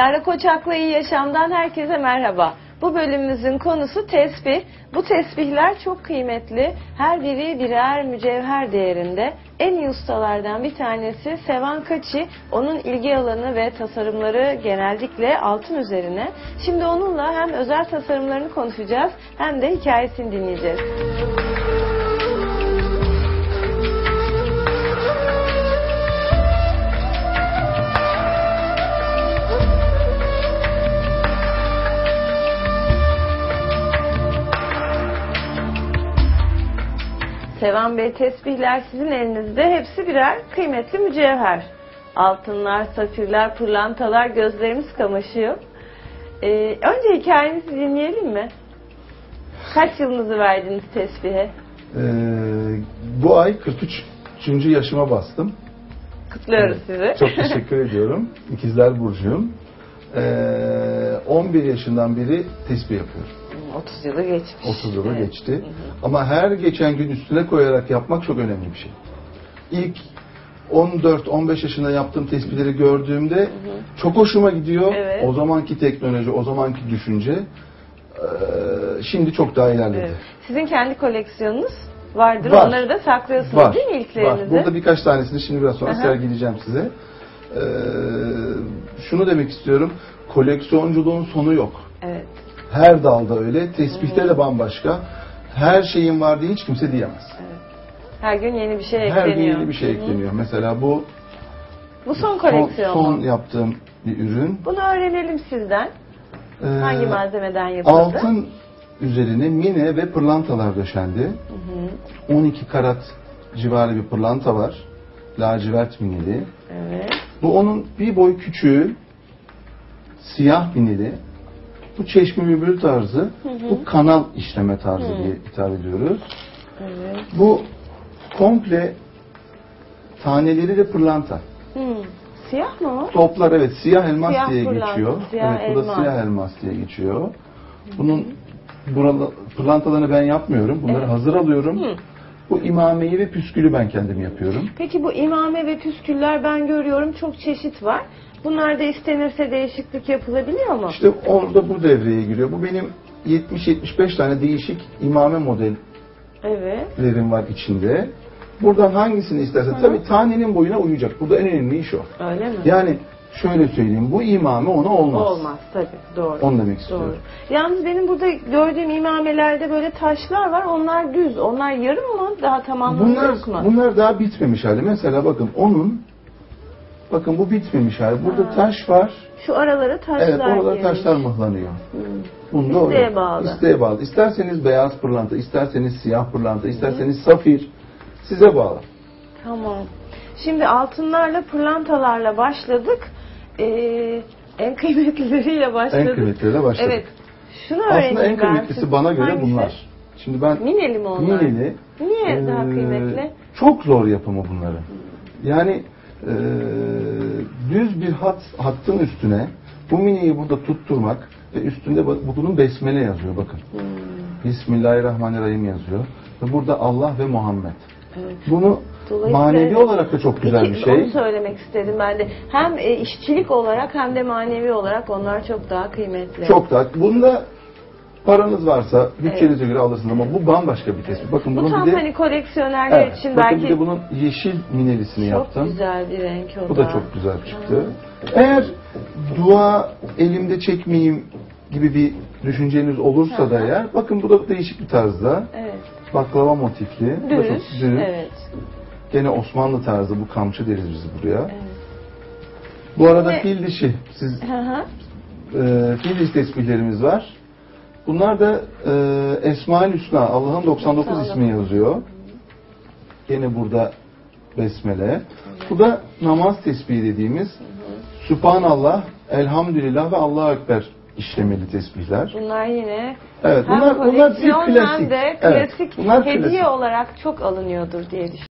Dilara Koçak'la İyi Yaşam'dan herkese merhaba. Bu bölümümüzün konusu tesbih. Bu tesbihler çok kıymetli. Her biri birer mücevher değerinde. En iyi ustalardan bir tanesi Sevan Kaçi. Onun ilgi alanı ve tasarımları genellikle altın üzerine. Şimdi onunla hem özel tasarımlarını konuşacağız hem de hikayesini dinleyeceğiz. Sevan Bey tesbihler sizin elinizde hepsi birer kıymetli mücevher. Altınlar, safirler, pırlantalar gözlerimiz kamaşıyor. Ee, önce hikayenizi dinleyelim mi? Kaç yılınızı verdiniz tesbihe? Ee, bu ay 43. yaşıma bastım. Kutluyoruz sizi. Çok teşekkür ediyorum. İkizler Burcu'yum. Ee, 11 yaşından beri tesbih yapıyorum. 30 yılı geçmiş. 30 yılı Evet. geçti. Ama her geçen gün üstüne koyarak yapmak çok önemli bir şey. İlk 14-15 yaşında yaptığım tespihleri gördüğümde çok hoşuma gidiyor. Evet. O zamanki teknoloji, o zamanki düşünce ee, şimdi çok daha ilerledi. Evet. Sizin kendi koleksiyonunuz vardır. Var. Onları da saklıyorsunuz Var. değil mi Var. ilklerinizi? Burada birkaç tanesini şimdi biraz sonra Aha. sergileyeceğim size. Ee, şunu demek istiyorum. Koleksiyonculuğun sonu yok. Evet. Her dalda öyle. Tesbihte de bambaşka. Her şeyin var diye hiç kimse diyemez. Her gün yeni bir şey Her ekleniyor. gün yeni bir şey Hı hı. ekleniyor. Mesela bu Bu son son, koleksiyon son mu? yaptığım bir ürün. Bunu öğrenelim sizden. Ee, Hangi malzemeden yapıldı? Altın üzerine mine ve pırlantalar döşendi. Hı hı. 12 karat civarı bir pırlanta var. Lacivert mineli. Evet. Bu onun bir boy küçüğü siyah binili. Bu çeşme bülbül tarzı. Bu kanal işleme tarzı Hı. diye hitap ediyoruz. Evet. Bu komple taneleri de pırlanta. Hı. Siyah mı o? Toplar evet siyah elmas Siyah diye pırlanta, geçiyor. siyah evet bu da elmas. siyah elmas diye geçiyor. Bunun buralı, pırlantalarını ben yapmıyorum. Bunları Evet. hazır alıyorum. Hı. Bu imameyi ve püskülü ben kendim yapıyorum. Peki bu imame ve püsküller ben görüyorum çok çeşit var. Bunlarda istenirse değişiklik yapılabiliyor mu? İşte orada bu devreye giriyor. Bu benim 70-75 tane değişik imame modellerim Evet. var içinde. Buradan hangisini istersen tabii tanenin boyuna uyacak. Burada en önemli iş o. Öyle mi? Yani şöyle söyleyeyim bu imame ona olmaz. Olmaz tabii. Doğru. Onu demek istiyorum. Doğru. Yalnız benim burada gördüğüm imamelerde böyle taşlar var. Onlar düz. Onlar yarım mı? Daha Bunlar, tamamlanmış mı? bunlar daha bitmemiş hali. Mesela bakın onun bakın bu bitmemiş hali. Burada Ha. taş var. Şu aralara taşlar Evet oralara girmiş. taşlar mıhlanıyor. Hmm. Bunda İsteğe öyle. bağlı. İsteğe bağlı. İsterseniz beyaz pırlanta, isterseniz siyah pırlanta, isterseniz safir. Size bağlı. Tamam. Şimdi altınlarla, pırlantalarla başladık. Ee, en kıymetlileriyle başladık. En kıymetlileriyle başladık. Evet. Şunu Aslında en ben kıymetlisi siz- bana göre Hangisi? bunlar. Şimdi ben Mineli mi onlar? mineli Niye daha eee, kıymetli? Çok zor yapımı bunların. Yani eee, düz bir hat hattın üstüne bu mineyi burada tutturmak ve üstünde bunun besmele yazıyor bakın. Hmm, Bismillahirrahmanirrahim yazıyor. Ve burada Allah ve Muhammed. evet. Bunu manevi olarak da çok güzel bir şey. Onu söylemek istedim ben de. Hem e, işçilik olarak hem de manevi olarak onlar çok daha kıymetli. Çok da. Bunda paranız varsa bütçenize göre alırsınız ama bu bambaşka bir tespit. Bakın Bu bunun tam bir de hani koleksiyonerler evet, için bakın belki bir de bunun yeşil minelisini çok yaptım. güzel bir renk o Bu da çok güzel çıktı. Eğer dua elimde çekmeyeyim gibi bir düşünceniz olursa da eğer bakın bu da değişik bir tarzda. Evet. Baklava motifli. Bu da çok düz. Evet. Gene Osmanlı tarzı bu kamçı deriz biz buraya. evet. Bu arada fil dişi. Siz Hı hı. e, fil dişi tesbihlerimiz var. Bunlar da e, Esma-ül Hüsna. Allah'ın 99 99. ismi yazıyor. Gene burada besmele. Bu da namaz tesbihi dediğimiz Sübhanallah, Elhamdülillah ve Allahu Ekber işlemeli tesbihler. Bunlar yine Evet, hem bunlar bunlar klasik. hem de Evet, klasik bunlar hediye klasik. olarak çok alınıyordur diye düşünüyorum.